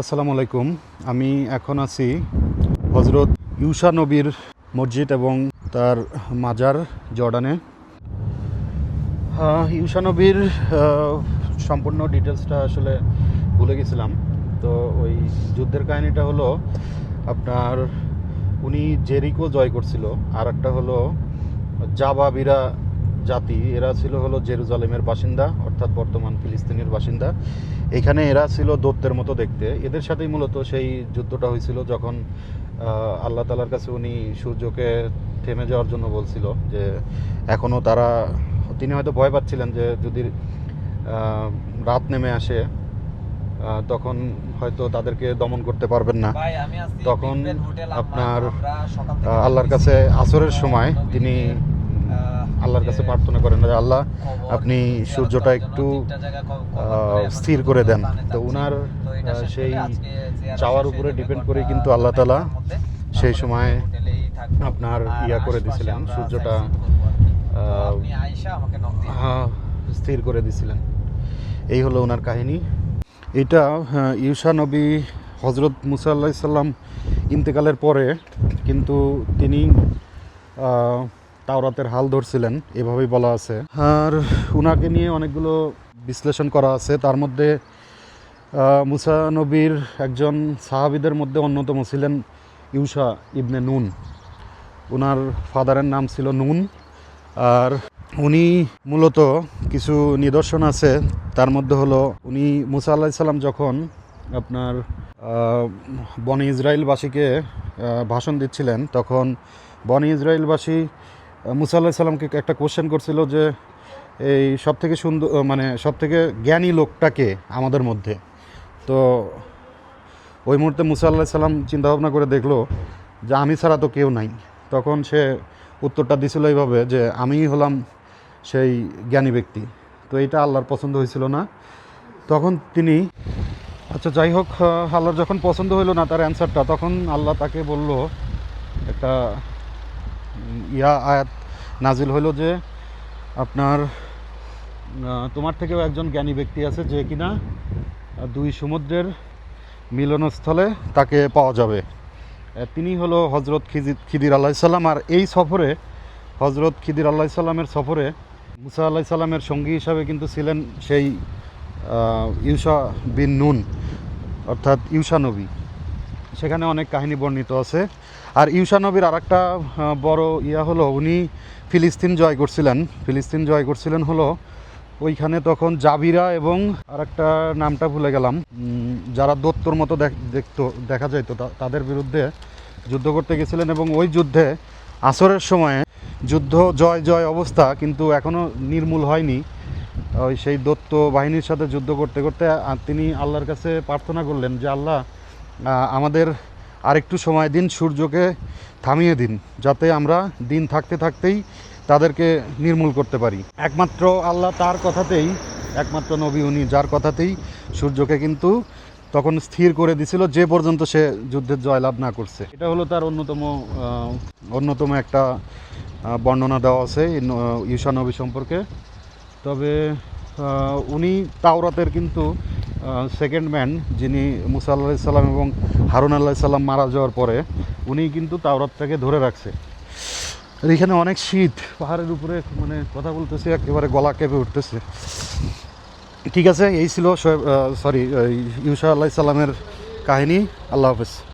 আসসালামু আলাইকুম। আমি এখন আছি হজরত ইউসা নবীর মসজিদ এবং তার মাজার জর্ডানে। ইউসা নবীর সম্পূর্ণ ডিটেলসটা আসলে ভুলে গেছিলাম। তো ওই যুদ্ধের কাহিনীটা হলো, আপনার উনি জেরিকো জয় করছিল। আর একটা হলো জাবাবিরা জাতি এরা ছিল হলো জেরুজালেমের বাসিন্দা অর্থাৎ বর্তমান ফিলিস্তিনের বাসিন্দা। এখানে এরা ছিল দত্তের মতো দেখতে। এদের সাথেই মূলত সেই যুদ্ধটা হয়েছিল যখন আল্লাহ তালার কাছে উনি সূর্যকে থেমে যাওয়ার জন্য বলছিল যে এখনও তারা তিনি হয়তো ভয় পাচ্ছিলেন যে যদি রাত নেমে আসে তখন হয়তো তাদেরকে দমন করতে পারবেন না। তখন আপনার, আল্লাহর কাছে আসরের সময় তিনি আল্লাহর কাছে প্রার্থনা করেন যে আল্লাহ আপনি সূর্যটা একটু স্থির করে দেন। তো। উনার সেই চাওয়ার উপরে ডিপেন্ড করে কিন্তু আল্লাহ তালা সেই সময় আপনার ইয়া করে দিছিলেন, সূর্যটা, হ্যাঁ, স্থির করে দিছিলেন। এই হলো ওনার কাহিনী। এটা ইউসা নবী হজরত মুসা আল্লাহ ইন্তেকালের পরে কিন্তু তিনি তাওরাতের হাল ধরছিলেন, এভাবেই বলা আছে। আর উনাকে নিয়ে অনেকগুলো বিশ্লেষণ করা আছে। তার মধ্যে মুসা নবীর একজন সাহাবিদের মধ্যে অন্যতম ছিলেন ইউসা ইবনে নুন। ওনার ফাদারের নাম ছিল নুন। আর উনি মূলত কিছু নিদর্শন আছে। তার মধ্যে হলো, উনি মুসা আল্লাহ সাল্লাম যখন আপনার বনি ইসরায়েলবাসীকে ভাষণ দিচ্ছিলেন, তখন বনি ইসরায়েলবাসী মুসা আল্লাহ সাল্লামকে একটা কোশ্চেন করছিল যে, এই সব থেকে সুন্দর মানে সব থেকে জ্ঞানী লোকটাকে আমাদের মধ্যে। তো ওই মুহূর্তে মুসা আল্লাহ সাল্লাম চিন্তাভাবনা করে দেখল যে, আমি ছাড়া তো কেউ নাই। তখন সে উত্তরটা দিছিল এইভাবে যে, আমিই হলাম সেই জ্ঞানী ব্যক্তি। তো এটা আল্লাহর পছন্দ হয়েছিল না। তখন তিনি আচ্ছা যাই হোক আল্লাহর যখন পছন্দ হইল না তার অ্যান্সারটা তখন আল্লাহ তাকে বলল একটা ইয়া আয়াত নাজিল হলো যে আপনার তোমার থেকেও একজন জ্ঞানী ব্যক্তি আছে যে কিনা দুই সমুদ্রের মিলনস্থলে তাকে পাওয়া যাবে। তিনি হলো হজরত খিজি, খিদির আল্লাহ সাল্লাম আর এই সফরে, হজরত খিদির আল্লাহ সাল্লামের সফরে মুসা আল্লাহ সাল্লামের সঙ্গী হিসাবে কিন্তু ছিলেন সেই ইউসা বিন নুন, অর্থাৎ ইউসা নবী। সেখানে অনেক কাহিনী বর্ণিত আছে। আর ইউসা নবীর আর একটা বড় ইয়া হলো, উনি ফিলিস্তিন জয় করছিলেন। ফিলিস্তিন জয় করছিলেন হলো, ওইখানে তখন জাবিরা এবং আর একটা নামটা ভুলে গেলাম। যারা দত্তর মতো দেখ- দেখতো, দেখা যাইতো তাদের বিরুদ্ধে যুদ্ধ করতে গেছিলেন এবং ওই যুদ্ধে আসরের সময়ে যুদ্ধ, জয় জয় অবস্থা কিন্তু এখনও নির্মূল হয়নি। ওই সেই দত্ত বাহিনীর সাথে যুদ্ধ করতে করতে তিনি আল্লাহর কাছে প্রার্থনা করলেন যে, আল্লাহ আমাদের আরেকটু সময় দিন সূর্যকে থামিয়ে দিন যাতে আমরা দিন থাকতে থাকতেই তাদেরকে নির্মূল করতে পারি। একমাত্র আল্লাহ তার কথাতেই একমাত্র নবী উনি যার কথাতেই সূর্যকে কিন্তু তখন স্থির করে দিছিল যে পর্যন্ত সে যুদ্ধের জয়লাভ না করছে। এটা হলো তার অন্যতম অন্যতম একটা বর্ণনা দেওয়া আছে ঈশা নবী সম্পর্কে। তবে উনি তাওরাতের কিন্তু সেকেন্ড ম্যান যিনি মুসা আল্লাহ এবং হারুন আল্লাহ সাল্লাম মারা যাওয়ার পরে উনি কিন্তু তাওরাতটাকে ধরে রাখছে। এখানে অনেক শীত, পাহাড়ের উপরে মানে কথা বলতেছে, একেবারে গলা কেঁপে উঠতেছে। ঠিক আছে, এই ছিল সরি ইউসা আল্লাহ সাল্লামের কাহিনী। আল্লাহ হাফেজ।